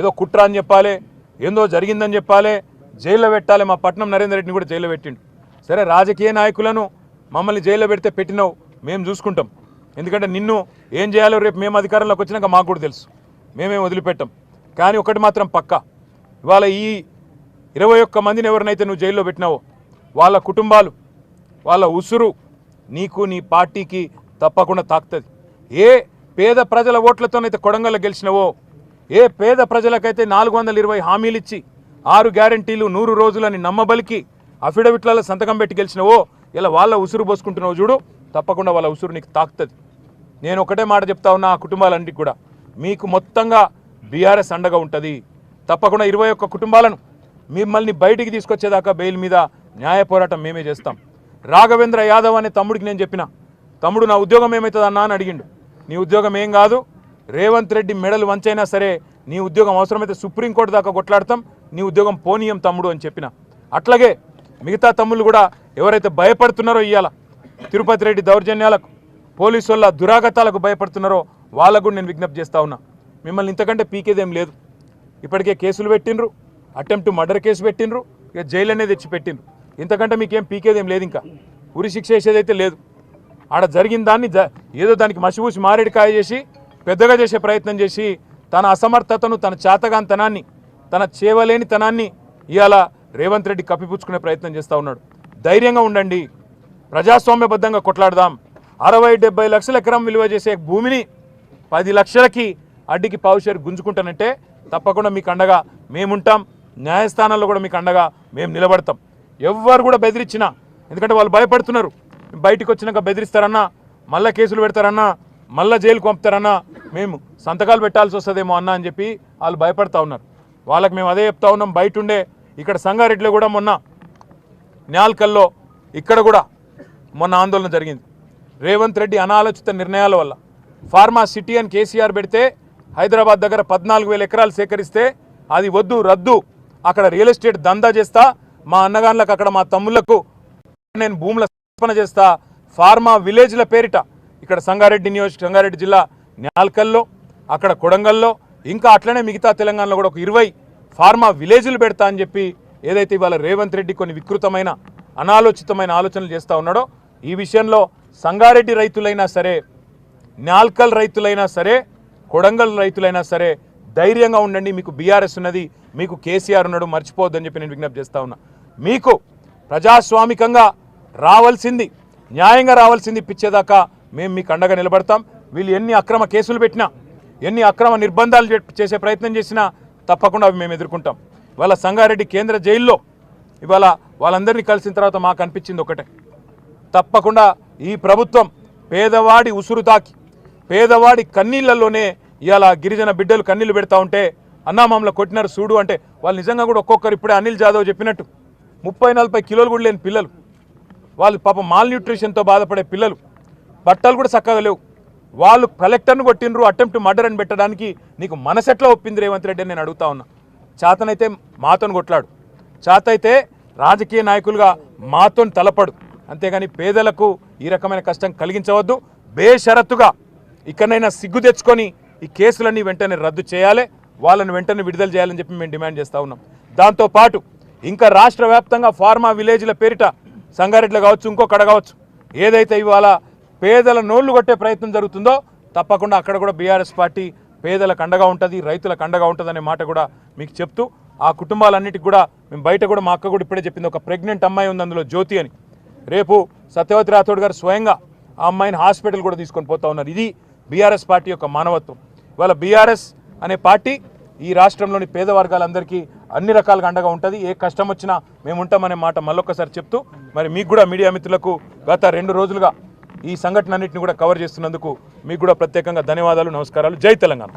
ఏదో కుట్ర అని చెప్పాలి ఏందో జరిగిందని చెప్పాలి జైల్లో పెట్టాలి. మా పట్నం నరేందర్ రెడ్డిని కూడా జైల్లో పెట్టిండు. సరే రాజకీయ నాయకులను మమ్మల్ని జైల్లో పెడితే పెట్టినావు మేము చూసుకుంటాం. ఎందుకంటే నిన్ను ఏం చేయాలో రేపు మేము అధికారంలోకి వచ్చినాక మాకు కూడా తెలుసు. మేమేం వదిలిపెట్టాం. కానీ ఒకటి మాత్రం పక్కా. ఇవాళ ఈ ఇరవై ఒక్క మందిని ఎవరినైతే నువ్వు జైల్లో పెట్టినావో వాళ్ళ కుటుంబాలు వాళ్ళ ఉసురు నీకు నీ పార్టీకి తప్పకుండా తాకుతుంది. ఏ పేద ప్రజల ఓట్లతోనైతే కొడంగల్లో గెలిచినవో ఏ పేద ప్రజలకైతే నాలుగు వందల ఇరవై హామీలు ఇచ్చి ఆరు గ్యారంటీలు నూరు రోజులని నమ్మబలికి అఫిడవిట్లలో సంతకం పెట్టి గెలిచినవో ఇలా వాళ్ళ ఉసురు పోసుకుంటున్నావు చూడు తప్పకుండా వాళ్ళ ఉసురు నీకు తాకుతుంది. నేను ఒకటే మాట చెప్తా ఉన్నా ఆ కుటుంబాలన్నిటికి కూడా. మీకు మొత్తంగా బీఆర్ఎస్ అండగా ఉంటుంది. తప్పకుండా ఇరవై ఒక్క కుటుంబాలను మిమ్మల్ని బయటికి తీసుకొచ్చేదాకా బెయిల్ మీద న్యాయ పోరాటం మేమే చేస్తాం. రాఘవేంద్ర యాదవ్ అనే తమ్ముడికి నేను చెప్పిన తమ్ముడు నా ఉద్యోగం ఏమవుతుంది అన్నా అని అడిగిండు. నీ ఉద్యోగం ఏం కాదు రేవంత్ రెడ్డి మెడలు వంచైనా సరే నీ ఉద్యోగం అవసరమైతే సుప్రీంకోర్టు దాకా కొట్లాడతాం నీ ఉద్యోగం పోనీయం తమ్ముడు అని చెప్పిన. అట్లాగే మిగతా తమ్ముళ్ళు కూడా ఎవరైతే భయపడుతున్నారో ఇవాళ తిరుపతి రెడ్డి దౌర్జన్యాలకు పోలీసు వాళ్ళ దురాగతాలకు భయపడుతున్నారో వాళ్ళకు కూడా నేను విజ్ఞప్తి చేస్తా ఉన్నా. మిమ్మల్ని ఇంతకంటే పీకేదేం లేదు. ఇప్పటికే కేసులు పెట్టిండ్రు అటెంప్ట్ మర్డర్ కేసు పెట్టిండ్రు ఇక జైలు అనేది తెచ్చి పెట్టినరు ఇంతకంటే మీకేం పీకేదేం లేదు ఇంకా. ఉరి శిక్ష వేసేదైతే లేదు. ఆడ జరిగిన దాన్ని జ- ఏదో దానికి మసిపూసి మారేడుకాయ చేసి పెద్దగా చేసే ప్రయత్నం చేసి తన అసమర్థతను తన చేతగాంతనాన్ని తన చేవలేని తనాన్ని ఇవాళ రేవంత్ రెడ్డి కప్పిపుచ్చుకునే ప్రయత్నం చేస్తూ ఉన్నాడు. ధైర్యంగా ఉండండి. ప్రజాస్వామ్యబద్ధంగా కొట్లాడదాం. అరవై డెబ్బై లక్షల ఎకరం విలువ చేసే భూమిని పది లక్షలకి అడ్డికి పావుషేరు గుంజుకుంటానంటే తప్పకుండా మీకు అండగా మేముంటాం. న్యాయస్థానాల్లో కూడా మీకు అండగా మేము నిలబడతాం. ఎవ్వరు కూడా బెదిరించినా ఎందుకంటే వాళ్ళు భయపడుతున్నారు. బయటికి వచ్చినాక బెదిరిస్తారన్నా మళ్ళీ కేసులు పెడతారన్నా మళ్ళా జైలుకు పంపుతారన్నా మేము సంతకాలు పెట్టాల్సి వస్తుందేమో అన్నా అని చెప్పి వాళ్ళు భయపడతా ఉన్నారు. వాళ్ళకి మేము అదే చెప్తా ఉన్నాం బయట ఉండే ఇక్కడ సంగారెడ్డిలో కూడా మొన్న న్యాల్కల్లో ఇక్కడ కూడా మొన్న ఆందోళన జరిగింది. రేవంత్ రెడ్డి అనాలోచిత నిర్ణయాల వల్ల. ఫార్మా సిటీ అని కేసీఆర్ పెడితే హైదరాబాద్ దగ్గర పద్నాలుగు వేల ఎకరాలు సేకరిస్తే అది వద్దు రద్దు. అక్కడ రియల్ ఎస్టేట్ దందా చేస్తా. మా అన్నగాన్లకు అక్కడ మా తమ్ముళ్ళకు నేను భూముల స్థాపన చేస్తా. ఫార్మా విలేజ్ల పేరిట ఇక్కడ సంగారెడ్డి నియోజక సంగారెడ్డి జిల్లా నాల్కల్లో అక్కడ కొడంగల్లో ఇంకా అట్లనే మిగతా తెలంగాణలో కూడా ఒక ఇరవై ఫార్మా విలేజ్లు పెడతా అని చెప్పి ఏదైతే ఇవాళ రేవంత్ రెడ్డి కొన్ని వికృతమైన అనాలోచితమైన ఆలోచనలు చేస్తూ ఉన్నాడో ఈ విషయంలో సంగారెడ్డి రైతులైనా సరే నాల్కల్ రైతులైనా సరే కొడంగల్ రైతులైనా సరే ధైర్యంగా ఉండండి. మీకు బీఆర్ఎస్ ఉన్నది మీకు కేసీఆర్ ఉన్నాడు మర్చిపోవద్దని చెప్పి నేను విజ్ఞప్తి చేస్తూ ఉన్నా. మీకు ప్రజాస్వామికంగా రావాల్సింది న్యాయంగా రావాల్సింది పిచ్చేదాకా మేము మీకు అండగా నిలబడతాం. వీళ్ళు ఎన్ని అక్రమ కేసులు పెట్టినా ఎన్ని అక్రమ నిర్బంధాలు చేసే ప్రయత్నం చేసినా తప్పకుండా అవి మేము ఎదుర్కొంటాం. ఇవాళ సంగారెడ్డి కేంద్ర జైల్లో ఇవాళ వాళ్ళందరినీ కలిసిన తర్వాత మాకు అనిపించింది ఒకటే. తప్పకుండా ఈ ప్రభుత్వం పేదవాడి ఉసురు తాకి పేదవాడి కన్నీళ్ళలోనే ఇవాళ గిరిజన బిడ్డలు కన్నీళ్ళు పెడతా ఉంటే అన్నా కొట్టినారు చూడు అంటే వాళ్ళు నిజంగా కూడా ఒక్కొక్కరు ఇప్పుడే అనిల్ జాదవ్ చెప్పినట్టు. ముప్పై నలభై కిలోలు కూడా లేని పిల్లలు. వాళ్ళు పాపం మాల్ న్యూట్రిషన్తో బాధపడే పిల్లలు. బట్టలు కూడా చక్కగా లేవు. వాళ్ళు కలెక్టర్ను కొట్టినరు అటెంప్ట్ మర్డర్ అని పెట్టడానికి నీకు మనసెట్లా ఒప్పింది రేవంత్ రెడ్డి నేను అడుగుతా ఉన్నా. చేతనైతే మాతోని కొట్లాడు. చేతైతే రాజకీయ నాయకులుగా మాతోని తలపడు. అంతేగాని పేదలకు ఈ రకమైన కష్టం కలిగించవద్దు. బేషరత్తుగా ఇక్కడనైనా సిగ్గు తెచ్చుకొని ఈ కేసులన్నీ వెంటనే రద్దు చేయాలి. వాళ్ళని వెంటనే విడుదల చేయాలని చెప్పి మేము డిమాండ్ చేస్తూ ఉన్నాం. దాంతోపాటు ఇంకా రాష్ట్ర వ్యాప్తంగా ఫార్మా విలేజ్ల పేరిట సంగారెడ్డిలో కావచ్చు ఇంకొకడ కావచ్చు ఏదైతే ఇవాళ పేదల నోళ్ళు కొట్టే ప్రయత్నం జరుగుతుందో తప్పకుండా అక్కడ కూడా బీఆర్ఎస్ పార్టీ పేదలకు అండగా ఉంటుంది రైతులకు అండగా ఉంటుందనే మాట కూడా మీకు చెప్తూ ఆ కుటుంబాలన్నిటికి కూడా మేము బయట కూడా మా అక్క కూడా ఇప్పుడే చెప్పింది ఒక ప్రెగ్నెంట్ అమ్మాయి ఉంది అందులో జ్యోతి అని. రేపు సత్యవతి రాథోడ్ గారు స్వయంగా ఆ అమ్మాయిని హాస్పిటల్ కూడా తీసుకొని పోతా ఉన్నారు. ఇది బీఆర్ఎస్ పార్టీ యొక్క మానవత్వం. ఇవాళ బీఆర్ఎస్ అనే పార్టీ ఈ రాష్ట్రంలోని పేద వర్గాలందరికీ అన్ని రకాలుగా అండగా ఉంటుంది. ఏ కష్టం వచ్చినా మేము ఉంటామనే మాట మళ్ళొక్కసారి చెప్తూ మరి మీకు కూడా మీడియా మిత్రులకు గత రెండు రోజులుగా ఈ సంఘటన అన్నింటిని కూడా కవర్ చేస్తున్నందుకు మీకు కూడా ప్రత్యేకంగా ధన్యవాదాలు నమస్కారాలు. జై తెలంగాణ.